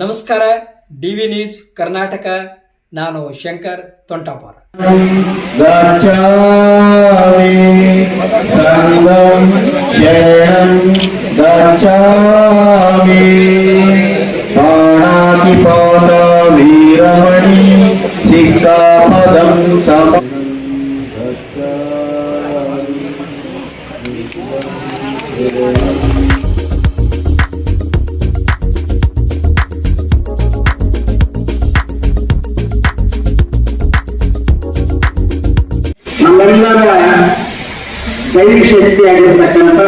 ನಮಸ್ಕಾರ D V news Karnataka ನಾನು ಶಂಕರ್ ತೊಂಟಾಪುರ गच्छामि सङ्गं शरणं गच्छामि पाणातिपात वीरमणि सिक्खापदं सम ದೈವಿಕ ಶಕ್ತಿಯಾಗಿರ್ತಕ್ಕಂಥ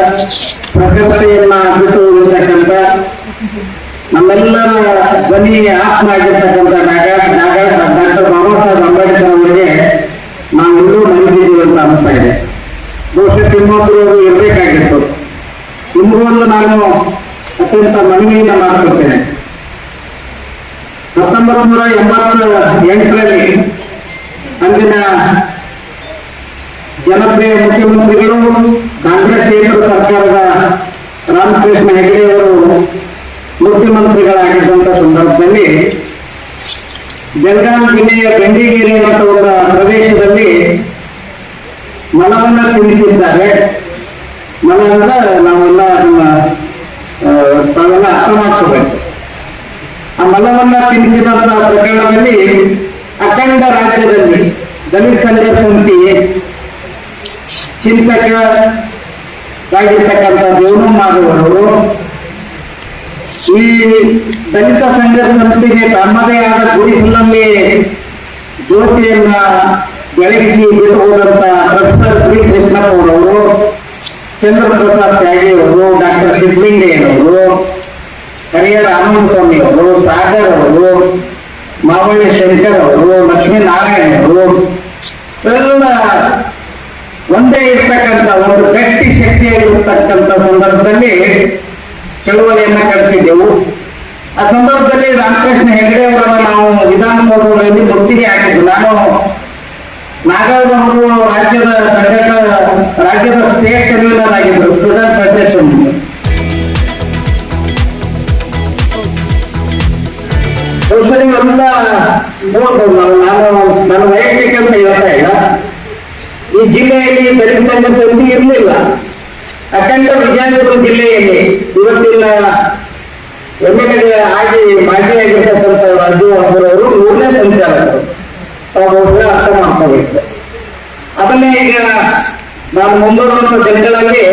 ಪ್ರಕೃತಿಯನ್ನ ಬಿಟ್ಟು ಹೋಗಿರ್ತಕ್ಕಂಥ ನಮ್ಮೆಲ್ಲರ ಧ್ವನಿ ಆತ್ಮ ಆಗಿರ್ತಕ್ಕಂಥ ಡಾಕ್ಟರ್ ಬಾಬಾ ಸಾಹೇಬ್ ಅಂಬೇಡ್ಕರ್ ಅವರಿಗೆ ನಾವೆಲ್ಲರೂ ನಂಬಿದ್ದೀವಿ ಅಂತ ಅನಿಸ್ತಾ ಇದೆ. ಬಹುಶಃ ತಿಮ್ಮೊಬ್ಬರು ಅವರು ಇರಬೇಕಾಗಿತ್ತು. ನಿಮಗೊಂದು ನಾನು ಅತ್ಯಂತ ಮನವಿಯಿಂದ ಮಾಡ್ಕೊಳ್ತೇನೆ ಹತ್ತೊಂಬತ್ತು ನೂರ ಎಂಬತ್ತ ಎಂಟರಲ್ಲಿ ಅಂದಿನ ಜನಪ್ರಿಯ ಮುಖ್ಯಮಂತ್ರಿಗಳು ಕಾಂಗ್ರೆಸ್ ಕೇಂದ್ರ ಸರ್ಕಾರದ ರಾಮಕೃಷ್ಣ ಹೆಗಡೆಯವರು ಮುಖ್ಯಮಂತ್ರಿಗಳಾಗಿದ್ದಂಥ ಸಂದರ್ಭದಲ್ಲಿ ಬೆಳಗಾವಿ ಜಿಲ್ಲೆಯ ಬೆಂಡಿಗೇರಿ ಅನ್ನೋ ಒಂದು ಪ್ರದೇಶದಲ್ಲಿ ಮನವನ್ನ ತಿಳಿಸಿದ್ದಾರೆ. ಅಂದ್ರೆ ನಾವೆಲ್ಲ ನಮ್ಮ ತಾವೆಲ್ಲ ಅರ್ಥ ಮಾಡ್ಕೋಬೇಕು. ಆ ಮನವನ್ನ ತಿಳಿಸಿದಂತ ಪ್ರಕರಣದಲ್ಲಿ ಅಖಂಡ ರಾಜ್ಯದಲ್ಲಿ ದಲಿತ ಸಂಘ ಸಮಿತಿ ಚಿಂತಕರಾಗಿರ್ತಕ್ಕಂಥ ದೇವನಮ್ಮನವರು ಈ ದಲಿತ ಸಂಘರ್ಷ ಸಂಸ್ಥೆಗೆ ತಮ್ಮದೇ ಆದ ಗುಡಿಸಲಲ್ಲಿ ಜ್ಯೋತಿಯನ್ನ ಬೆಳಗಿಸಿ ಬಿಟ್ಟು ಹೋದಂತ ಪ್ರೊಫೆಸರ್ ಪಿ ಕೃಷ್ಣಪ್ಪನವರು ಚಂದ್ರಪ್ರಸಾದ್ ತ್ಯಾಗಿಯವರು ಡಾಕ್ಟರ್ ಸಿದ್ಲಿಂಗಯ್ಯನವರು ಹರಿಹರ ಆನಂದಸ್ವಾಮಿ ಅವರು, ಸಾಗರ್ ಅವರು, ಮಾವಳ್ಳಿ ಶಂಕರ್ ಅವರು, ಲಕ್ಷ್ಮೀನಾರಾಯಣ ಅವರು, ಎಲ್ಲ ಒಂದೇ ಇರ್ತಕ್ಕಂಥ ಒಂದು ಗಟ್ಟಿ ಶಕ್ತಿಯಾಗಿರ್ತಕ್ಕಂಥ ಸಂದರ್ಭದಲ್ಲಿ ಚಳುವಳಿಯನ್ನ ಕಳಿಸಿದ್ದೆವು ಆ ಸಂದರ್ಭದಲ್ಲಿ ರಾಮಕೃಷ್ಣ ಹೆಗಡೆ ಅವರನ್ನ ನಾವು ವಿಧಾನಸೌಧದಲ್ಲಿ ಮುತ್ತಿಗೆ ಹಾಕಿದ್ದು. ನಾನು ಅವರು ರಾಜ್ಯದ ಸಂಘಟ ರಾಜ್ಯದ ಸ್ಟೇಟ್ ಕನ್ವೀನರ್ ಆಗಿದ್ರು ಸ್ಟೂಡೆಂಟ್ ಬಹುಶಃ ಇವೆಲ್ಲ ನೋಡ್ಬೋದು ನಾವು ನಾನು ನನ್ನ ವೈಯಕ್ತಿಕ ಅಂತ ಹೇಳ್ತಾ ಇಲ್ಲ. ಈ ಜಿಲ್ಲೆಯಲ್ಲಿ ದಲಿತ ಸಂಘ ಸಮಿತಿ ಇರಲಿಲ್ಲ. ಅಖಂಡ ವಿಜಯಪುರ ಜಿಲ್ಲೆಯಲ್ಲಿ ಇವತ್ತಿನ ಎಮ್ಮೆಲ್ಎ ಆಗಿ ಮಾಜಿಯಾಗಿರ್ತಕ್ಕಂಥ ರಾಜು ಅವರು ಮೂರನೇ ಸಂಚಾಲಕರು ತಾವು ಬಹುಶಃ ಅರ್ಥ ಮಾಡ್ಕೋಬೇಕು. ಅದನ್ನೇ ಈಗ ನಾನು ಮುಂಬರುವಂತ ದಿನಗಳಲ್ಲಿ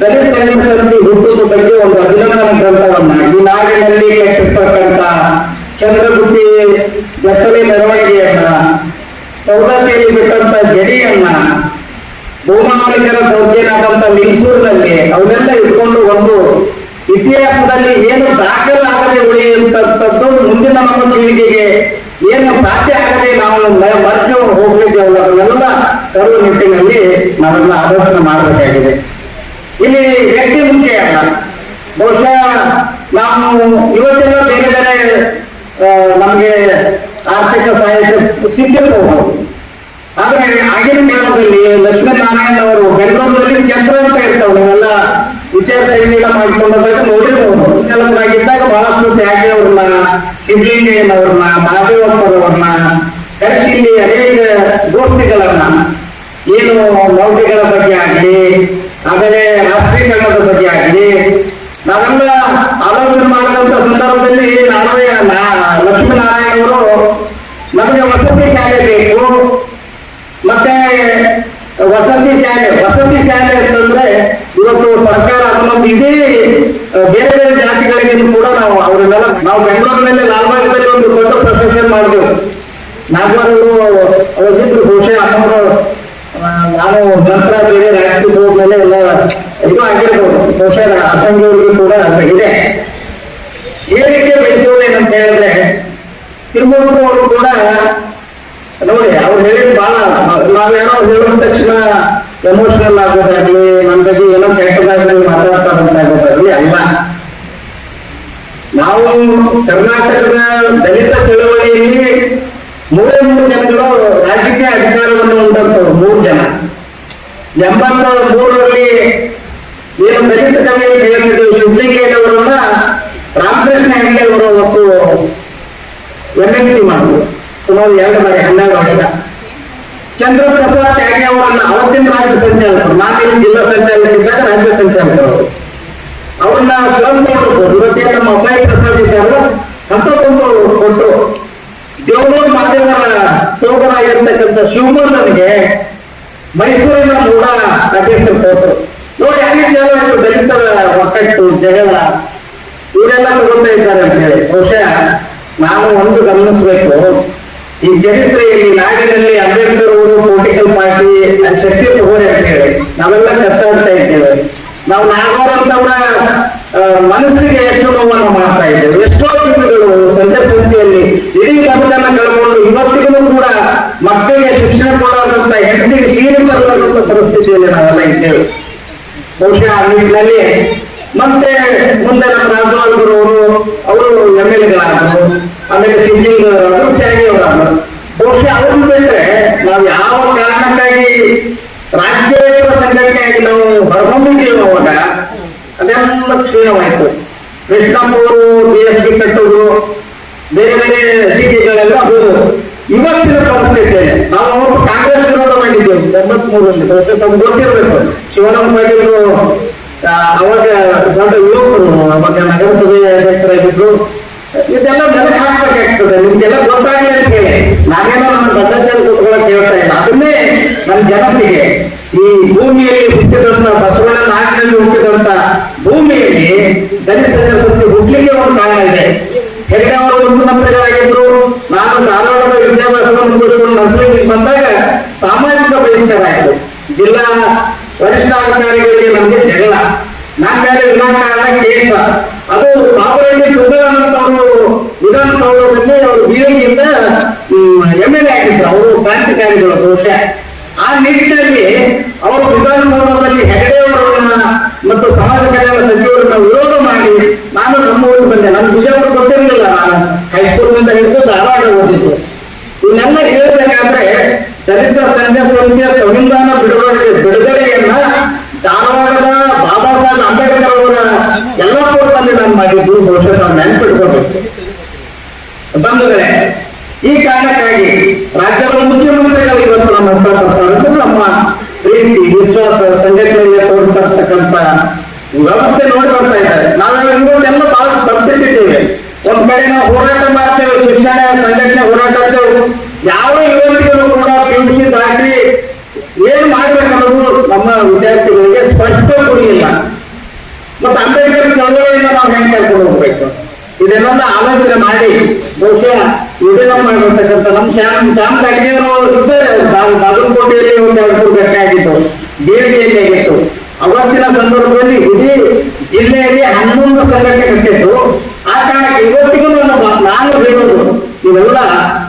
ದಲಿತ ಸಂಘ ಸಮಿತಿ ಹುಟ್ಟುವ ಬಗ್ಗೆ ಒಂದು ಅಭಿನಂದನ ಗ್ರಂಥವನ್ನ ಈ ನಾಡಿನಲ್ಲಿ ಕಟ್ಟಿರ್ತಕ್ಕಂಥ ಚಂದ್ರಗುತ್ತಿ ಬೆಸಲಿ ಮೆರವಣಿಗೆಯನ್ನ ಸೌದತ್ತಿಯಲ್ಲಿ ಬಿಟ್ಟಂತ ಜಡಿಯನ್ನ ಭೂಮಾಲಿಕರ ದೌರ್ಜನ್ಯವಾದಂತ ಮೈಸೂರಿನಲ್ಲಿ ಅವನ್ನೆಲ್ಲ ಇಟ್ಕೊಂಡು ಒಂದು ಇತಿಹಾಸದಲ್ಲಿ ಏನು ದಾಖಲಾಗದೆ ಉಳಿಯುವಂತದ್ದು ಮುಂದಿನ ನಮ್ಮ ಪೀಳಿಗೆಗೆ ಏನು ಸಾಧ್ಯ ಆಗದೆ ನಾವು ಮರೆತು ಹೋಗ್ಲಿದ್ದೇವಲ್ಲ ಅದನ್ನೆಲ್ಲ ತರುವ ನಿಟ್ಟಿನಲ್ಲಿ ನಾವೆಲ್ಲ ಆಲೋಚನೆ ಮಾಡಬೇಕಾಗಿದೆ. ಇಲ್ಲಿ ವ್ಯಕ್ತಿ ಮುಖ್ಯ ಅಲ್ಲ. ಬಹುಶಃ ನಾವು ಇವತ್ತೆಲ್ಲ ಬೇರೆ ಬೇರೆ ನಮಗೆ ಆರ್ಥಿಕ ಸಹಾಯಕ್ಕೆ ಸಿಕ್ಕಿರಬಹುದು ಆದ್ರೆ ಆಗಿನ ಕಾಲದಲ್ಲಿ ಲಕ್ಷ್ಮೀನಾರಾಯಣ ಅವರು ಬೆಂಗಳೂರಿನಲ್ಲಿ ಚಂದ್ರ ಅಂತ ಇರ್ತಾವೆ ಎಲ್ಲ ವಿಚಾರ ಸೈನಿಕ ಮಾಡಿಕೊಂಡು ನೋಡಿರ್ಬೋದು ಕೆಲವರಾಗಿದ್ದಾಗ ಬಹಳಷ್ಟು ತ್ಯಾಗಿ ಅವ್ರನ್ನ ಸಿದ್ಲಿಂಗಯ್ಯನವ್ರನ್ನ ಮಹಾದೇವಪ್ಪರವ್ರನ್ನ ಕರೆಸಿ ಇಲ್ಲಿ ಅನೇಕ ಗೋಷ್ಠಿಗಳನ್ನ, ಏನು ಮೌಲ್ಯಗಳ ಬಗ್ಗೆ ಆಗಲಿ, ಆಮೇಲೆ ರಾಷ್ಟ್ರೀಕರಣದ ಬಗ್ಗೆ ಆಗಲಿ ನಾವೆಲ್ಲ ಆಲೋಚನೆ ಮಾಡುವಂತ ಸಂದರ್ಭದಲ್ಲಿ ನಾವೇ ಲಕ್ಷ್ಮೀನಾರಾಯಣ ಅವರು ನಮಗೆ ವಸತಿ ಶಾಲೆ ಬೇಕು. ಮತ್ತೆ ವಸತಿ ಶಾಲೆ ವಸತಿ ಶಾಲೆ ಅಂತಂದ್ರೆ ಇವತ್ತು ಸರ್ಕಾರ ನಮ್ಮದು ಇಡೀ ಬೇರೆ ಬೇರೆ ಜಾತಿಗಳಿಗೆ ಕೂಡ ನಾವು ಅವರನ್ನೆಲ್ಲ ನಾವು ಬೆಂಗಳೂರಿನಲ್ಲಿ ಲಾಲ್ಬಾಗದಲ್ಲಿ ಒಂದು ದೊಡ್ಡ ಪ್ರೊಸೆಷನ್ ಮಾಡಿದೆವು. ಅವರಿದ್ರು ಬಹುಶಃ ಆ, ನಾನು ಮಂತ್ರ ಬೇರೆ ರಾಜಕೀಯ ಹೋದ್ಮೇಲೆ ಎಲ್ಲ ಇದು ಆಗಿರ್ಬೋದು. ಬಹುಶಃ ಅಸಂಖ್ಯವ್ರಿಗೂ ಕೂಡ ಇದೆ. ಏನಕ್ಕೆ ಬೆಳೆಸೋದೇನಂತ ಹೇಳಿದ್ರೆ ತಿರುಮೂರು ಅವರು ಕೂಡ ನೋಡಿ, ಅವ್ರು ಹೇಳಿದ್ ಬಹಳ ನಾವೇನೋ ಹೇಳಿದ ತಕ್ಷಣ ಎಮೋಷನಲ್ ಆಗೋದಾಗ್ಲಿ ನಮ್ಮ ಬಗ್ಗೆ ಏನೋ ಕೆಟ್ಟದಾಗ್ಲಿ ಮಾತಾಡ್ತಾರಂತಾಗೋದಾಗ್ಲಿ ಅಲ್ಲ. ನಾವು ಕರ್ನಾಟಕದ ದಲಿತ ಚಳವಳಿಯಲ್ಲಿ ಮೂರೇ ಮೂರು ಜನಗಳು ರಾಜಕೀಯ ಜನ ಎಂಬತ್ತ ಮೂರರಲ್ಲಿ ಏನು ದಲಿತ ಕವಿ ಸಿದ್ಲಿಂಗಯ್ಯನವರನ್ನ ರಾಮಕೃಷ್ಣ ಹೆಂಗೆ ಅವರು ಮತ್ತು ಎಂ ಎಲ್ ಸಿ ಮಾಡಿದ್ರು. ಸುಮಾರು ಎರಡು ಬಾರಿ, ಹನ್ನೆರಡು ವರ್ಷದ. ಚಂದ್ರಪ್ರಸಾದ್ ತ್ಯಾಗಿ ಅವರನ್ನ ಅವತ್ತಿನ ರಾಜ್ಯ ಸಂಚಾಲಕರು ನಾಲ್ಕಿನ ಜಿಲ್ಲಾ ಸಂಚಾಲಕರಿದ್ದಾಗ ರಾಜ್ಯ ಸಂಚಾಲಕರು ಅವರು. ಅವ್ರನ್ನ ಸ್ವಯಂ ಇವತ್ತೇ ನಮ್ಮ ಅಪ್ಪಾಯಿ ಪ್ರಸಾದ್ ಇದ್ದಾರೋ ಹತ್ತೊಂದು ಕೊಟ್ಟು ದೇವನೂರು ಮಾದೇವರ ಶಿವಮೊಗ್ಗ ಶಿವಮೊಗ್ಗನಿಗೆ ಮೈಸೂರಿನ ಮೂಡ ನಟೇಶ್ವರ ಕೊಟ್ಟರು ನೋಡಿ, ಅಲ್ಲಿ ಜನ ದಲಿತರ ಒಕ್ಕಟ್ಟು ಜಗಳ. ಇವರೆಲ್ಲ ತಗೊಂಡ ಇದ್ದಾರೆ ಅಂತ ಹೇಳಿ. ಬಹುಶಃ ನಾನು ಒಂದು ಗಮನಿಸಬೇಕು. ಈ ಚರಿತ್ರೆಯಲ್ಲಿ ನಾಡಿನಲ್ಲಿ ಅಂಬೇಡ್ಕರ್ ಅವರು ಪೊಲಿಟಿಕಲ್ ಪಾರ್ಟಿ ಶಕ್ತಿ ತಗೋರಿ ಅಂತ ಹೇಳಿ. ನಾವೆಲ್ಲ ಕಷ್ಟಾಡ್ತಾ ಇದ್ದೇವೆ. ನಾವು ನಾಗೋರಂತವರ ಮನಸ್ಸಿಗೆ ಎಷ್ಟು ನೋವನ್ನು ಮಾಡ್ತಾ ಇದ್ದೇವೆ. ಎಷ್ಟೋ ತಿಂಗಳು ಸಂಜೆ ಸಂಸ್ಥೆಯಲ್ಲಿ ಇಡೀ ಕಂಪನ ಕಳ್ಕೊಂಡು ಇವತ್ತಿಗೂ ಕೂಡ ಮಕ್ಕಳಿಗೆ ಶಿಕ್ಷಣ ಕೊಡೋದಂತ ಹೆಂಡತಿಗೆ ಸೀರೆ ಬರುವಂತ ಪರಿಸ್ಥಿತಿಯಲ್ಲಿ ನಾವೆಲ್ಲ ಇದ್ದೇವೆ. ಬಹುಶಃ ಆ ನಿಟ್ಟಿನಲ್ಲಿ ಮತ್ತೆ ಮುಂದೆ ನಮ್ಮ ರಾಜವಾಳರು ಅವರು ಎಂ ಎಲ್ ಎಗಳಾದರು ಆಮೇಲೆ ಸಿಂಗಿಂಗ್ ಅವರು ತ್ಯಾಗಿ ಅವರಾದ್ರು. ಬಹುಶಃ ಅವ್ರನ್ನ ಬಿಟ್ಟರೆ ನಾವು ಯಾವ ಕಾರಣಕ್ಕಾಗಿ ರಾಜ್ಯೇತರ ಸಂಘಟನೆಯಾಗಿ ನಾವು ಹೊರಹೊಮ್ಮಿದ್ದೇವೆ ಅವಾಗ. ಅದೆಲ್ಲ ಕ್ಷೀಣವಾಯ್ತು. ಕೃಷ್ಣಪ್ಪ ಅವರು ಬಿ ಎಸ್ ಪಿ ಕಟ್ಟೋದು ಬೇರೆ ಬೇರೆ ಸಿಟಿಗಳೆಲ್ಲ ಅದು ಇವತ್ತಿನ ಪರಿಸ್ಥಿತಿ, ನಾವು ಕಾಂಗ್ರೆಸ್ ವಿರೋಧ ಮಾಡಿದ್ದೇವೆ. ಒಂಬತ್ ಮೂರರಲ್ಲಿ ತಮ್ಗೆ ಗೊತ್ತಿರಬೇಕು. ಶಿವರಾಮ್ ಪಾಟೀಲ್ ಅವಾಗ ದೊಡ್ಡ ಯುವಕರು, ಅವಾಗ ನಗರಸಭೆ ಅಧ್ಯಕ್ಷರಾಗಿದ್ರು. ಇದೆಲ್ಲ ನೆನಪು ಹಾಕ್ಬೇಕಾಗ್ತದೆ ನಿಮ್ಗೆಲ್ಲ ಗೊತ್ತಾಗಲಿ ಅಂತ ಹೇಳಿ. ನಾನೇನೋ ನನ್ನ ಬದ್ಧತೆಯನ್ನು ಕೂತ್ಕೊಳ್ಳೋಕೆ ಹೇಳ್ತಾ ಇಲ್ಲ. ಅದನ್ನೇ ನನ್ನ ಜನತೆಗೆ ಈ ಭೂಮಿಯಲ್ಲಿ ಹುಟ್ಟಿದಂತ ಬಸವಣ್ಣನ ನಾಡಿನಲ್ಲಿ ಹುಟ್ಟಿದಂತ ಭೂಮಿಯಲ್ಲಿ ದಲಿತ ಜನಪತಿ ಹುಟ್ಟಲಿಕ್ಕೆ ಒಂದು ಕಾರಣ ಇದೆ. ಹೆಗಡೆ ಅವರು ಮುಖ್ಯಮಂತ್ರಿಗಳಾಗಿದ್ರು ನಾನು ಧಾರವಾಡದ ವಿದ್ಯಾಭ್ಯಾಸವನ್ನು ಮುಗಿಸ್ಕೊಂಡು ಮಂತ್ರಿ ಬಂದಾಗ ಸಾಮಾಜಿಕ ಬಹಿಷ್ಕಾರ ಆಯಿತು. ಜಿಲ್ಲಾ ವರಿಷ್ಠಾಧಿಕಾರಿಗಳಿಗೆ ನಮಗೆ ಜಗಳ. ನನ್ನ ಮೇಲೆ ವಿನಾಕಾರಣ ಕೇಸ ಅದು ಪಾಪರಳ್ಳಿ ಸುಂದರಾನಂದ ಅವರು ವಿಧಾನಸೌಧದಲ್ಲಿ ಅವರು ಬಿಜೆಪಿಯಿಂದ ಎಂ ಎಲ್ ಎ ಆಗಿದ್ರು. ಅವರು ಕ್ರಾಂತಿಕಾರಿಗಳು ಬಹುಶಃ. ಆ ನಿಟ್ಟಿನಲ್ಲಿ ಅವರು ವಿಧಾನಸೌಧದಲ್ಲಿ ಹೆಗಡೆ ಅವರನ್ನ ಮತ್ತು ಸಮಾಜ ಕಲ್ಯಾಣ ಸಚಿವರನ್ನ ವಿರೋಧ ಮಾಡಿ ನಾನು ನಮ್ಮ ಊರಿಗೆ ಬಂದೆ. ನನ್ನ ಬಿಜಾಪುರ ಗೊತ್ತಿರಲಿಲ್ಲ ನಾನು. ಹೈಸ್ಕೂಲ್ನಿಂದ ಹಿಡಿದು ಧಾರವಾಡ ಓದಿದ್ದು. ಇವನ್ನೆಲ್ಲ ಹೇಳಬೇಕಾದ್ರೆ ದಲಿತ ಸಂಘ ಸಂಸ್ಥೆಯ ಸಂವಿಧಾನ ಬಿಡುಗಡೆ ಬಿಡುಗಡೆಯನ್ನ ಧಾರವಾಡದ ಬಾಬಾ ಸಾಹೇಬ್ ಅಂಬೇಡ್ಕರ್ ಅವರ ಎಲ್ಲ ನಾನು ಮಾಡಿದ್ದು. ಬಹುಶಃ ನಾವು ನೆನಪಿಟ್ಕೋಬೇಕು. ಬಂಧುಗಳೇ ಈ ಕಾರಣಕ್ಕಾಗಿ ರಾಜ್ಯದ ಮುಖ್ಯಮಂತ್ರಿಗಳು ಇವತ್ತು ನಮ್ಮ ಹತ್ರ ನಮ್ಮ ಪ್ರೀತಿ, ವಿಶ್ವಾಸ, ಸಂಘಟನೆಗೆ ತೋರಿಸ್ತಕ್ಕಂತ ವ್ಯವಸ್ಥೆ ನೋಡಿ ಇದ್ದಾರೆ. ನಾವು ಇವತ್ತೆಲ್ಲ ಬಹಳ ತಪ್ಪಿಟ್ಟಿದ್ದೇವೆ ಒಂದ್ ಕಡೆ ನಾವು ಹೋರಾಟ ಮಾಡ್ತೇವೆ, ಶಿಕ್ಷಣ, ಸಂಘಟನೆ ಹೋರಾಟ ಯಾವ ಇವತ್ತಿಗೂ ಕೂಡ ಪಿಯುಸಿ ದಾಟಿ ಏನ್ ಮಾಡ್ಬೇಕನ್ನೋದು ನಮ್ಮ ವಿದ್ಯಾರ್ಥಿಗಳಿಗೆ ಸ್ಪಷ್ಟ ಗುರಿಯಿಲ್ಲ ಮತ್ತೆ ಅಂಬೇಡ್ಕರ್ ಚಳವಳಿಯಿಂದ ನಾವು ಹೆಂಗ್ ಕರ್ಕೊಂಡು ಹೋಗ್ಬೇಕು? ಇದನ್ನೆಲ್ಲ ಆಲೋಚನೆ ಮಾಡಿ ಬಹುಶಃ ಇದನ್ನ ಮಾಡಿರ್ತಕ್ಕಂಥ ನಮ್ಮ ಶ್ಯಾಮ್ ಶ್ಯಾಮ್ ಬಾ- ಬಾಗಲಕೋಟೆಯಲ್ಲಿ ಒಂದು ಎರಡು ಮೂರು ಘಟನೆ ಆಗಿತ್ತು. ದೇವಿಯಲ್ಲಿ ಆಗಿತ್ತು. ಅವತ್ತಿನ ಸಂದರ್ಭದಲ್ಲಿ ಇಡೀ ಜಿಲ್ಲೆಯಲ್ಲಿ ಹನ್ನೊಂದು ಸಂಘಟನೆ ಕಟ್ಟಿತ್ತು ಆ ಕಾರಣಕ್ಕೆ ಇವತ್ತಿಗೂ ನಾನು ನಾನು ಹೇಳೋದು ಇವೆಲ್ಲ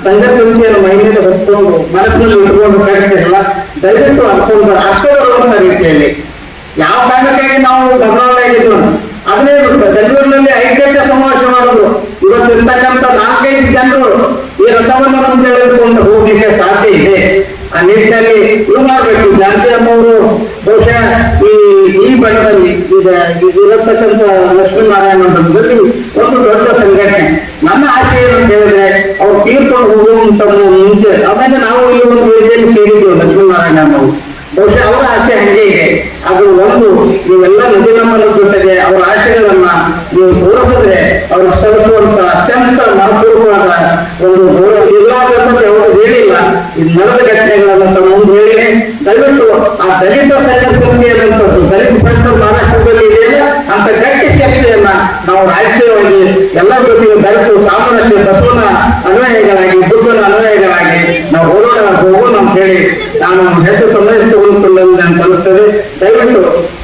ಸಂಘ ಸಂಸ್ಥೆಯ ಮಹಿಳೆಯರು ಹೊತ್ಕೊಂಡು ಮನಸ್ಸಿನಲ್ಲಿ ಇಟ್ಕೊಂಡು ಕಟ್ಟಿರಲ್ಲ ದಯವಿಟ್ಟು ಅರ್ಥವನ್ನು ಅರ್ಥ ಬರುವಂತ ರೀತಿಯಲ್ಲಿ. ಯಾವ ಕಾರಣಕ್ಕಾಗಿ ನಾವು ಬದಲಾವಣೆಯಾಗಿದ್ದು ಅದನ್ನೇ ಬೆಂಗಳೂರಿನಲ್ಲಿ ಐಕ್ಯತೆ ಸಮಾವೇಶ ಮಾಡೋದು. ಇವತ್ತು ಇರ್ತಕ್ಕಂಥ ನಾಲ್ಕೈದು ಜನರು ಈ ರಥವನ್ನು ನಮ್ಗೆ ತೆಗೆದುಕೊಂಡು ಹೋಗಲಿಕ್ಕೆ ಸಾಧ್ಯ ಇದೆ. ಆ ನಿಟ್ಟಿನಲ್ಲಿ ಇದು ಮಾಡಬೇಕು? ಜಾತಿ ಅಮ್ಮವರು ಬಹುಶಃ ಈ ಈ ಬಣ್ಣದಲ್ಲಿ ಈಗ ಇರತಕ್ಕಂಥ ಲಕ್ಷ್ಮೀನಾರಾಯಣ ಮಂಟಪದಲ್ಲಿ ಒಂದು ದೊಡ್ಡ ಸಂಘಟನೆ. ನನ್ನ ಆಶಯ ಏನು ಅಂತ ಹೇಳಿದ್ರೆ ಅವ್ರು ತೀರ್ಕೊಂಡು ಹೋಗುವಂತ ಮುಂಚೆ. ಆಮೇಲೆ ನಾವು ಈ ಒಂದು ವೇದಿಕೆಯಲ್ಲಿ ಸೇರಿದ್ದೇವೆ ಲಕ್ಷ್ಮೀನಾರಾಯಣ ಅನ್ನೋರು ಬಹುಶಃ ಅವರ ಆಶಯ ಹಂಗೆ ಇದೆ. ಅದು ಒಂದು ನೀವೆಲ್ಲ ನದಿ ನಮ್ಮನ್ನು ಜೊತೆಗೆ ಅವರ ಆಶಯಗಳನ್ನ ನೀವು ತೋರಿಸಿದ್ರೆ ಅವ್ರಿಗೆ ಸಲ್ಲಿಸುವಂತ ಅತ್ಯಂತ ಮಹತ್ವಪೂರ್ಣವಾದ ಒಂದು ಇರ್ಲಾರ್ದಂತ ಅವರು ಹೇಳಿಲ್ಲ. ಇದು ನಡೆದ ಘಟನೆಗಳನ್ನ ತಮ್ಮ ಮುಂದೆ ಹೇಳಿದೆ. ದಯವಿಟ್ಟು ಆ ದಲಿತ ಸಂಘ ಸಮಿತಿಯಾದಂಥದ್ದು ದಲಿತ ಸಂಘ ಮಹಾರಾಷ್ಟ್ರದಲ್ಲಿ ಇದೆಯಲ್ಲ? ಅಂತ ಗಟ್ಟಿ ಶಕ್ತಿಯನ್ನ ನಾವು ರಾಜಕೀಯವಾಗಿ ಎಲ್ಲ ಜೊತೆಗೆ ಬೆಳೆದು ಸಾಮರಸ್ಯ ಬಸವನ ಅನ್ವಯಗಳಾಗಿ ಬುದ್ಧನ ಅನ್ವಯಗಳಾಗಿ ನಾವು ಹೋರಾಟ ಹೋಗೋಣ ಅಂತ ಹೇಳಿ ನಾನು ಹೆಚ್ಚು ಸಂಬಂಧಿಸಿಕೊಳ್ಳುತ್ತಿಲ್ಲ ಅಂತ ಅನಿಸ್ತದೆ ದಯವಿಟ್ಟು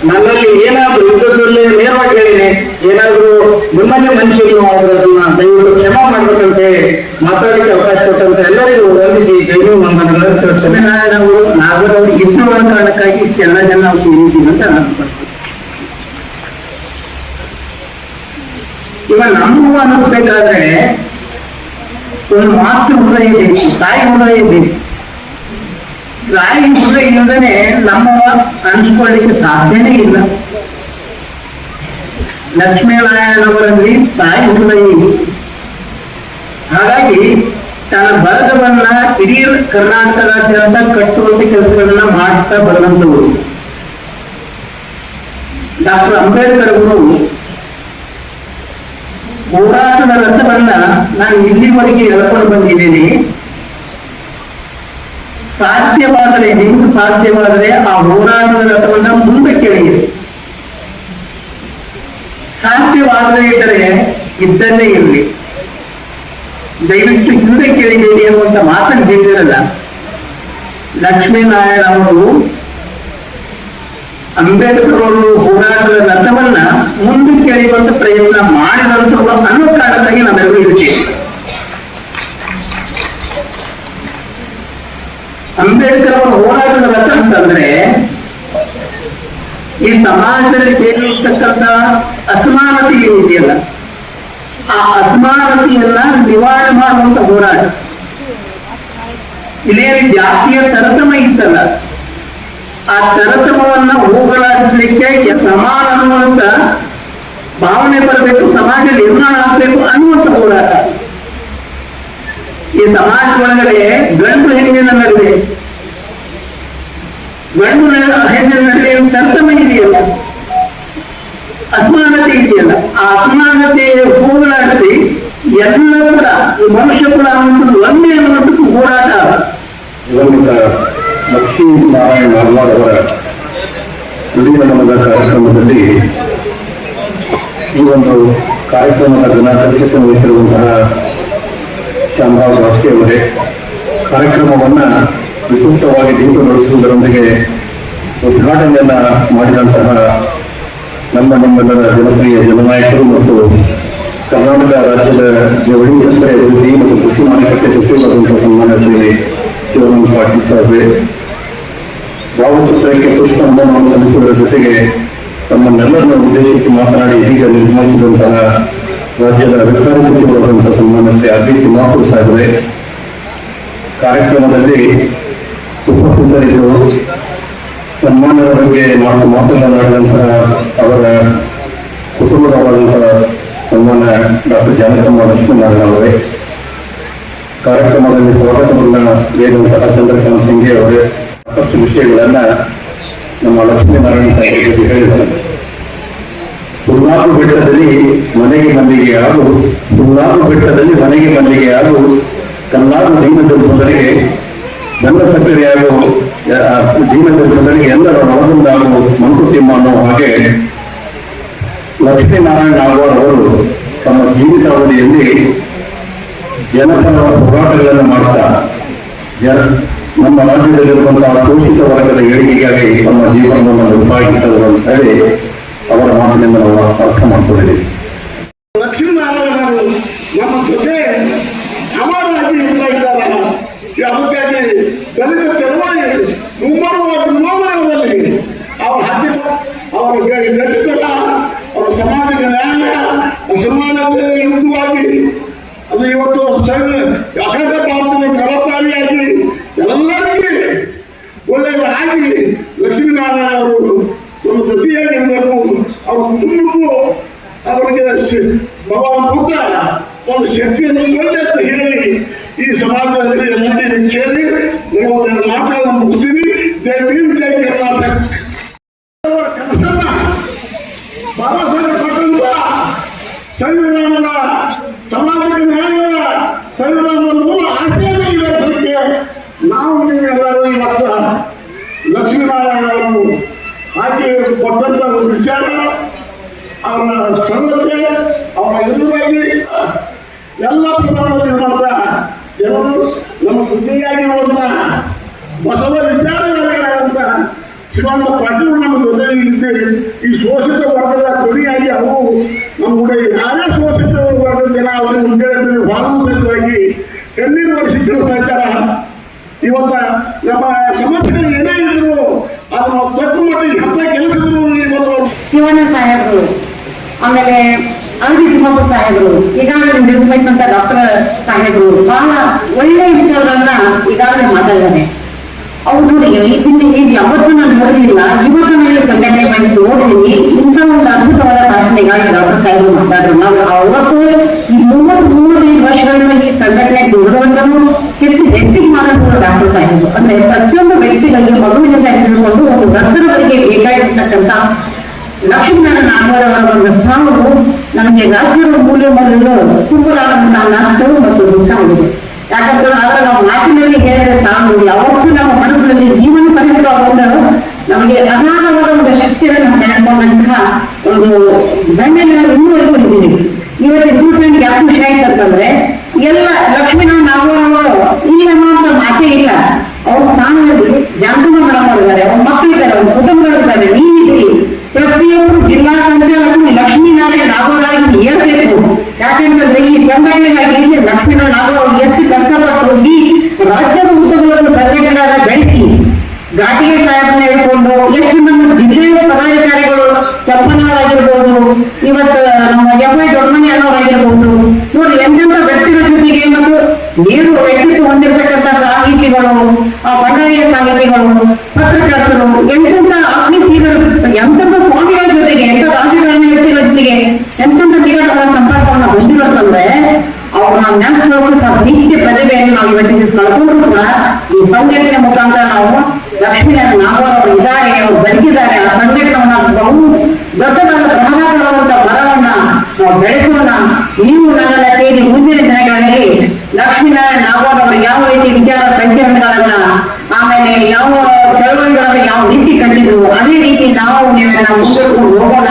ನನ್ನಲ್ಲಿ ಏನಾದ್ರೂ ಯುದ್ಧದಲ್ಲಿ ನೇರವಾಗಿ ಹೇಳಿದೆ ಏನಾದ್ರೂ ನಿಮ್ಮನ್ನೇ ಮನುಷ್ಯರು ಅದನ್ನ ದಯವಿಟ್ಟು ಕ್ಷಮ ಮಾಡ್ಬೇಕಂತ ಹೇಳಿ ಮಾತಾಡಲಿಕ್ಕೆ ಅವಕಾಶ ಕೊಟ್ಟಂತ ಎಲ್ಲರಿಗೂ ವಂದಿಸಿ ದೈವ ವಂದನೆಗಳನ್ನು ತಿಳಿಸ್ತೇನೆ. ನಾವು ನಾಗರವರು ಇಷ್ಟು ಕಾರಣಕ್ಕಾಗಿ ಇಷ್ಟೆಲ್ಲ ಜನ ನಾವು ಸೇರಿದ್ದೀವಿ ಅಂತ ನಾನು ಇವಾಗ ನಮ್ಮ ಅನ್ನಿಸ್ಬೇಕಾದ್ರೆ, ಒಂದು ಮಾತೃ ಹೃದಯ ಇದೆ, ತಾಯಿ ಹೃದಯ ಇದೆ. ತಾಯಿ ಮುಂದೆ ಇಲ್ಲದೇ ನಮ್ಮ ಅನ್ಸ್ಕೊಳ್ಳಿಕ್ಕೆ ಸಾಧ್ಯನೇ ಇಲ್ಲ. ಲಕ್ಷ್ಮೀನಾರಾಯಣವರಲ್ಲಿ ತಾಯಿ ಹುಡುಗಿ ಹಾಗಾಗಿ ತನ್ನ ಬರದವನ್ನ ಇಡೀ ಕರ್ನಾಟಕದಾದ್ಯಂತ ಕಟ್ಟುವಂತ ಕೆಲಸಗಳನ್ನ ಮಾಡ್ತಾ ಬಂದಂತವರು ಡಾಕ್ಟರ್ ಅಂಬೇಡ್ಕರ್ ಅವರು ಹೋರಾಟದ ರಥವನ್ನ ನಾನು ಇಲ್ಲಿವರೆಗೆ ಎಳ್ಕೊಂಡು ಬಂದಿದ್ದೀನಿ. ಸಾಧ್ಯವಾದರೆ ಹೆಂಗು ಸಾಧ್ಯವಾದರೆ ಆ ಹೋರಾಟದ ರಥವನ್ನ ಮುಂದಕ್ಕೆ ಎಳೆಯಿರಿ ಸಾಧ್ಯವಾದರೆ ಇದ್ದರೆ ಇದ್ದಲ್ಲೇ ಇರಲಿ. ದಯವಿಟ್ಟು ಹಿಂದೆ ಕೇಳಿಬೇಡಿ ಅನ್ನುವಂತ ಮಾತನ್ನು ಹೇಳಿರಲ್ಲ ಲಕ್ಷ್ಮೀನಾರಾಯಣ ಅವರು ಅಂಬೇಡ್ಕರ್ ಅವರು ಹೋರಾಟದ ರಥವನ್ನ ಮುಂದೆ ಎಳೆಯುವಂತ ಪ್ರಯತ್ನ ಮಾಡಿದಂತ ಅನ್ನೋ ಕಾರಣಕ್ಕಾಗಿ ಇರ್ತೀವಿ ಅಂಬೇಡ್ಕರ್ ಅವರ ಹೋರಾಟದ ರಥ ಅಂತಂದ್ರೆ ಈ ಸಮಾಜದಲ್ಲಿ ಸೇರಿರ್ತಕ್ಕಂಥ ಅಸಮಾನತೆ ಏನಿದೆಯಲ್ಲ ಆ ಅಸಮಾನತೆಯನ್ನ ನಿವಾರಣೆ ಮಾಡುವಂತ ಹೋರಾಟ. ಇದೇ ಜಾತಿಯ ತರತಮ ಇತ್ತಲ್ಲ. ಆ ತರತಮವನ್ನ ಹೋಗಲಾಡಿಸ್ಲಿಕ್ಕೆ ಸಮಾನ ಅನ್ನುವಂತ ಭಾವನೆ ಬರಬೇಕು, ಸಮಾಜ ನಿರ್ಮಾಣ ಆಗಬೇಕು ಅನ್ನುವಂತ ಹೋರಾಟ. ಈ ಸಮಾಜ ಒಳಗಡೆ ಗಂಡು ಹೆಣ್ಣಿನ ನಡುವೆ ಗಂಡು ಹೆಣ್ಣಿನ ನಡುವೆ ಇದೆಯಲ್ಲ? ಅಸಮಾನತೆ ಇದೆಯಲ್ಲ? ಆ ಅಸಮಾನತೆ ಹೋಗಲಾಡಿಸಿ ಎಲ್ಲ ಕೂಡ ಮನುಷ್ಯ ಕೂಡ ಒಂದು ಒಂದೇ ಅನ್ನುವಂಥದ್ದು ಹೋರಾಟ. ದಿವಂಗತ ಲಕ್ಷ್ಮೀನಾರಾಯಣ ನಾಲ್ವಾಡ್ ಅವರ ನುಡಿಗಮನದ ಕಾರ್ಯಕ್ರಮದಲ್ಲಿ ಈ ಒಂದು ಕಾರ್ಯಕ್ರಮದ ಅಧ್ಯಕ್ಷತೆ ವಹಿಸಿರುವಂತಹ ಶ್ಯಾಮರಾವ್ ಬಾಸ್ಕೆ ಅವರೇ, ಕಾರ್ಯಕ್ರಮವನ್ನ ವಿಶಿಷ್ಟವಾಗಿ ದೀಪ ನಡೆಸುವುದರೊಂದಿಗೆ ಉದ್ಘಾಟನೆಯನ್ನ ಮಾಡಿದಂತಹ ನಮ್ಮ ನಮ್ಮೆಲ್ಲರ ಜನಪ್ರಿಯ ಜನನಾಯಕರು ಮತ್ತು ಕರ್ನಾಟಕ ರಾಜ್ಯದ ಜವಳಿ ರಸ್ತೆ ಅಭಿವೃದ್ಧಿ ಮತ್ತು ಕೃಷಿ ಮಾರುಕಟ್ಟೆ ಸಚಿವರಾದಂತಹ ಸನ್ಮಾನ್ಯ ಶ್ರೀ ಶಿವರಾಮ್ ಪಾಟೀಲ್ ಸಾಹೇಬ್ ಭಾವಚಿತ್ರಕ್ಕೆ ಪುಷ್ಪನಮನವನ್ನು ಸಲ್ಲಿಸುವುದರ ಜೊತೆಗೆ ತಮ್ಮನ್ನೆಲ್ಲರನ್ನು ಉದ್ದೇಶಿಸಿ ಮಾತನಾಡಿ ಇದೀಗ ನಿರ್ಮಾಣಿಸಿದಂತಹ ರಾಜ್ಯದ ಅಧಿಕಾರಿ ಸಚಿವರಾದಂತಹ ಸನ್ಮಾನ್ಯ ಶ್ರೀ ಆರ್ ಸಾಹೇಬ್ರೆ. ಕಾರ್ಯಕ್ರಮದಲ್ಲಿ ಉಪಸ್ಥಿತರಿದ್ದರು ಸನ್ಮಾನದ ಬಗ್ಗೆ ಮಾತು ಮಾತನಾಡಿದಂತಹ ಅವರ ಕುಟುಂಬದವರಾದಂತಹ ಸನ್ಮಾನ ಡಾಕ್ಟರ್ ಜಾನಕಮ್ಮ ಲಕ್ಷ್ಮೀನಾರಾಯಣವರೇ ಕಾರ್ಯಕ್ರಮದಲ್ಲಿ ಸ್ವಾಗತವನ್ನು ನೀಡುವಂತಹ ಚಂದ್ರಕಾಂತ್ ಸಿಂಗ್ ಅವರೇ ಸಾಕಷ್ಟು ವಿಷಯಗಳನ್ನ ನಮ್ಮ ಲಕ್ಷ್ಮೀನಾರಾಯಣ ಸಾಹೇಬರಿಗೆ ಬಗ್ಗೆ ಹೇಳಿದ್ದಾರೆ. ಸುಲ್ಲಾಪು ಬೆಟ್ಟದಲ್ಲಿ ಮನೆಗೆ ಮಲ್ಲಿಗೆ ಹಾಗೂ ಸುಲ್ಲಾಪು ಬೆಟ್ಟದಲ್ಲಿ ಮನೆಗೆ ಮಲ್ಲಿಗೆ ಹಾಗೂ ಕಲ್ಲಾರು ದೀನದುರ್ಗದರಿಗೆ ನನ್ನ ಸಕ್ಕರೆ ಯಾರು ಜೀವನದಲ್ಲಿ ಎಲ್ಲರ ಒಳಗೊಂದಾಗುವ ಮಂಕುತಿಮ್ಮ ಅನ್ನೋ ಹಾಗೆ ಲಕ್ಷ್ಮೀನಾರಾಯಣ ನಾಗವಾಡ್ ಅವರು ತಮ್ಮ ಜೀವಿತಾವಧಿಯಲ್ಲಿ ಜನಪರ ಹೋರಾಟಗಳನ್ನು ಮಾಡ್ತಾ, ಜನ, ನಮ್ಮ ರಾಜ್ಯದಲ್ಲಿರುವಂತಹ ಶೋಷಿತ ವರ್ಗದ ಏಳಿಗೆಗಾಗಿ ತಮ್ಮ ಜೀವನವನ್ನು ಉಪಾಯಿಸಿದರು ಅಂತ ಹೇಳಿ ಅವರ ಮಾತಿನಿಂದ ನಾವು ಅರ್ಥ ಮಾಡ್ಕೊಂಡಿದ್ದೀವಿ. ಅವರ ಗಟ್ಟಿತನ ಅವರ ಸಮಾಜದ ನ್ಯಾಯ ಸಮಾನತೆ ವಿರುದ್ಧವಾಗಿ ಅದು ಇವತ್ತು ಸಂಘ ಅಖಂಡ ಭಾರತದ ಜವಾಬ್ದಾರಿಯಾಗಿ ಎಲ್ಲರಿಗೆ ಒಳ್ಳೆಯದಾಗಿ ಲಕ್ಷ್ಮೀನಾರಾಯಣ ಅವರು ನಮ್ಮ ಜೊತೆಯಾಗಿರಬೇಕು ಅವ್ರ ಕುಟುಂಬಕ್ಕೂ ಅವರಿಗೆ ಶ- ಭಗವಾನ್ ಬುದ್ಧ ಒಂದು ಶಕ್ತಿಯನ್ನು ಒಳ್ಳೆ ಅಂತ ಹೇಳಿ ಈ ಸಮಾಜದಲ್ಲಿ ಎಲ್ಲರಿಗೆ ಕೇಳಿ ನೀವು ಒಂದೆರಡು ಮಾತುಗಳನ್ನು ಮುಗಿಸ್ತೀನಿ ಜೈ ಭೀಮ್ ಜೈ ಕರ್ನಾಟಕ ಅವರ ಕನಸನ್ನ ಬಾಬಾ ಸಾಹೇಬ್ ಕೊಟ್ಟಂತ ಸಂವಿಧಾನದ ಸಾಮಾಜಿಕ ನ್ಯಾಯದ ಸಂವಿಧಾನದ ಮೂಲ ಆಶಯವನ್ನು ಈಡೇರಿಸಲಿಕ್ಕೆ ನಾವು ನೀವೆಲ್ಲರೂ ಇವತ್ತು ಲಕ್ಷ್ಮೀನಾರಾಯಣ ಅವರು ಹಾಕಿ ಕೊಟ್ಟಂತ ಒಂದು ವಿಚಾರ ಅವರ ಸಂಗತಿ, ಅವರ ಎದುರಾಗಿ ಎಲ್ಲ ಪ್ರಧಾನಮಂತ್ರಿ ಮಾತ್ರ ಜನರು ನಮ್ಮ ಬುದ್ಧಿಯಾಗಿರುವಂತ ಬಸವ ವಿಚಾರಗಳಾದಂತ ಶಿವಣ್ಣ ಪಾಟೀಲ್ ನಮ್ಮ ಜೊತೆ ಇದ್ದೀರಿ ಈ ಶೋಷಿತ ವರ್ಗದ ಕೊನೆಯಾಗಿ ಅವರು ನಮ್ಮ ಕೂಡ ಯಾರೇ ಶೋಷಿತ ವರ್ಗದ ಜನ ಅವರು ಮುಂದೆ ಭಾಗವಹಿತವಾಗಿ ಕಣ್ಣೀರು ವರ್ಷ ತಿಳಿಸ್ತಾ ಇದ್ದಾರೆ ಇವತ್ತ ನಮ್ಮ ಸಮಸ್ಯೆಗಳು ಏನೇ ಇದ್ರು ಅದನ್ನು ತಕ್ಕ ಮಟ್ಟಿಗೆ ಎಂತ ಕೆಲಸಗಳು ಇವತ್ತು ಶಿವಣ್ಣ ಸಾಹೇಬರು ಆಮೇಲೆ ಅಂಗಡಿ ತಿಮ್ಮಪ್ಪ ಸಾಹೇಬರು ಈಗಾಗಲೇ ನಿರ್ಮಿಸಿದಂತ ಡಾಕ್ಟರ್ ಸಾಹೇಬರು ಬಹಳ ಒಳ್ಳೆ ವಿಚಾರಗಳನ್ನ ಈಗಾಗಲೇ ಮಾತಾಡಿದ್ದಾರೆ ಅವ್ರು ನೋಡಿ ಇದನ್ನ ಈಗ ಯಾವತ್ತೂ ನಾನು ನೋಡಲಿಲ್ಲ ಇವತ್ತು ನಾನು ಸಂಘಟನೆ ಮಾಡಿ ನೋಡಿದೀನಿ ಇಂಥ ಒಂದು ಅದ್ಭುತವಾದ ಭಾಷಣ ಈಗಾಗಲೇ ಚೆನ್ನಾಗಿ ಡಾಕ್ಟರ್ ಸಾಹೇಬರು ಮಾತಾಡಿದ್ರು ನಾವು ಅವತ್ತು ಈ ಮೂವತ್ತ್ ಮೂವತ್ತೈದು ವರ್ಷಗಳಿಂದ ಈ ಸಂಘಟನೆ ದುಡಿದವಂತನು ಹೆಚ್ಚು ಹೆಚ್ಚಿಗೆ ಮಾತಾಡಿದ್ರು ಡಾಕ್ಟರ್ ಸಾಹೇಬರು. ಅಂದ್ರೆ ಪ್ರತಿಯೊಂದು ವ್ಯಕ್ತಿಗಳಿಗೆ ಮಗುವಿನಿಂದ ಹಿಡಿದುಕೊಂಡು ಒಂದು ವೃತ್ತದವರೆಗೆ ಬೇಕಾಗಿರ್ತಕ್ಕಂಥ ಲಕ್ಷ್ಮೀನಾರಾಯಣ ಆಧಾರವಾದ ಒಂದು ಸಾವು ನಮಗೆ ರಾಜ್ಯದ ಮೂಲೆ ಮೊದಲು ತುಂಬಲಾದಂತಹ ನಾಶಗಳು ಮತ್ತು ದುಃಖ ಆಗಿದೆ ಯಾಕಂದ್ರೆ ಆದ್ರೆ ನಾವು ಮಾತಿನಲ್ಲಿ ಹೇಳಿದ್ರೆ ಸಾವು ಯಾವತ್ತೂ ನಮ್ಮ ಮನಸ್ಸಿನಲ್ಲಿ ಜೀವನ ಪರ್ಯಂತ ಒಂದು ನಮಗೆ ಅಗಾಧವಾದ ಒಂದು ಶಕ್ತಿಯನ್ನು ನೆನಕೊಂಡಂತಹ ಒಂದು ಬೆನ್ನಿನ ಇನ್ನೂವರೆಗೂ ಇದ್ದೀವಿ ಇವತ್ತು ದಿವಸ ಯಾಕೆ ವಿಷಯ ಅಂತಂದ್ರೆ, ಎಲ್ಲ ನಾವು ನಾವು ಈ ಅನ್ನುವಂತ ಮಾತೇ ಇಲ್ಲ. ಅವ್ರ ಸ್ಥಾನದಲ್ಲಿ ಜಾಗೃತ ಮಾಡಿದ್ದಾರೆ. ಅವ್ರ ಮಕ್ಕಳಿದ್ದಾರೆ, ಅವ್ರ ಕುಟುಂಬಗಳಿದ್ದಾರೆ. ನೀವಿದ್ದೀರಿ ಪ್ರತಿಯೊಬ್ಬರು ಜಿಲ್ಲಾ ಸಂಚಾಲಕರು ಲಕ್ಷ್ಮೀನಾರಾಯಣ ನಾಗರಾಗಿ ಹೇಳ್ಬೇಕು ಯಾಕೆಂತಂದ್ರೆ ಈ ಸಂಘಟನೆಗಾಗಿ ಲಕ್ಷ್ಮೀನಾರಾಯಣ ನಾಗರಾವ್ ಎಷ್ಟು ಕಷ್ಟಪಟ್ಟು ರಾಜ್ಯದ ಉತ್ಸವಗಳನ್ನು ಸಂಘಟನೆಗಳ ಬೆಳೆಸಿ ಘಾಟಿಗೆ ಸಾಹೇಬನ್ನ ಹಿಡ್ಕೊಂಡು ಎಷ್ಟು ನಮ್ಮ ಜಿಲ್ಲೆಯ ಪದಾಧಿಕಾರಿಗಳು ಕೆಪ್ಪನವರಾಗಿರ್ಬೋದು ಇವತ್ತು ನಮ್ಮ ಎಫ್ ಐ ದೊಡ್ಡಮನಿ ಅನ್ನೋರಾಗಿರ್ಬೋದು. ನೋಡಿ, ಎಂತೆಂಥ ವ್ಯಕ್ತಿಗಳ ಜೊತೆಗೆ ಮತ್ತು ನೀರು, ವ್ಯಕ್ತಿತ್ವ ಹೊಂದಿರತಕ್ಕಂಥ ಸಾಹಿತಿಗಳು, ಆ ಬಂಡಾಯ ಸಾಹಿತಿಗಳು ಸಹ ಪ್ರತಿಭೆಯನ್ನು ನಾವು ಇವತ್ತಿನ ದಿವಸ ಕಳ್ಕೊಂಡ್ರು ಕೂಡ ಈ ಸಂಘಟನೆ ಮುಖಾಂತರ ನಾವು ಲಕ್ಷ್ಮೀನಾರಾಯಣ ನಾಗವರು ಇದ್ದಾರೆ ಅವರು ಬದುಕಿದ್ದಾರೆ ಆ ಸಂಘಟನವನ್ನ ಬಹು ಪ್ರಮಾಣಕರವಂತ ಮರವನ್ನ ನಾವು ಬೆಳೆಸೋಣ ನೀವು ನನ್ನೆಲ್ಲ ಸೇರಿ ಮುಂದಿನ ದಿನಗಳಲ್ಲಿ ಲಕ್ಷ್ಮೀನಾರಾಯಣ ಯಾವ ರೀತಿ ವಿಚಾರ ಸಂಕಿರಣಗಳನ್ನ ಯಾವ ಚಳವಳಿಗಳನ್ನ ಯಾವ ರೀತಿ ಕಂಡಿದ್ರು ಅದೇ ರೀತಿ ನಾವು ಮುಂದುವರ್ಕೊಂಡು ಹೋಗೋಣ.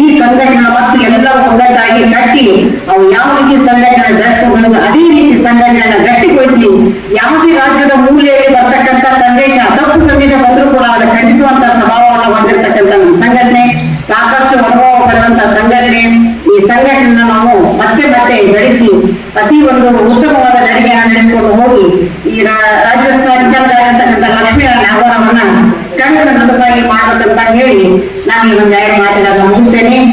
ಈ ಸಂಘಟನೆ ಮತ್ತು ಎಲ್ಲ ಒಗ್ಗಟ್ಟಾಗಿ ಕಟ್ಟಿ, ಅವು ಯಾವ ರೀತಿ ಸಂಘಟನೆ ಬೆಳೆಸ್ಕೊಂಡು ಅದೇ ರೀತಿ ಸಂಘಟನೆಯನ್ನ ಗಟ್ಟಿಗೊಳಿಸಿ, ಯಾವುದೇ ರಾಜ್ಯದ ಮೂಲೆಯಲ್ಲಿ ಬರ್ತಕ್ಕಂಥ ಸಂದೇಶ, ತಪ್ಪು ಸಂದೇಶ ಬಂದರೂ ಕೂಡ ಅದನ್ನು ಖಂಡಿಸುವಂತಹ ಸ್ವಭಾವವನ್ನು ಹೊಂದಿರತಕ್ಕಂಥ ಸಂಘಟನೆ. ಸಾಕಷ್ಟು ಅನುಭವ ಪಡೆದಂತಹ ಸಂಘಟನೆ. ಸಂಘಟನೆ ನಾವು ಮತ್ತೆ ಮತ್ತೆ ಬೆಳೆಸಿ ಅತಿ ಒಂದು ಉತ್ತಮವಾದ ನಡಿಗೆಯನ್ನು ನಡೆಸಿಕೊಂಡು ಹೋಗಿ ಈ ರಾಜ್ಯ ಸಂಚಾಲಕರಾಗಿರ್ತಕ್ಕಂಥ ಲಕ್ಷ್ಮೀ ನಾಗವರವನ್ನ ಕಣ್ಣು ನಡುವಾಗಿ ಮಾಡಬೇಕಂತ ಹೇಳಿ ನಾನು ಈ ಒಂದು ಎರಡು ಮಾತುಗಳನ್ನು ಮುಗಿಸ್ತೇನೆ.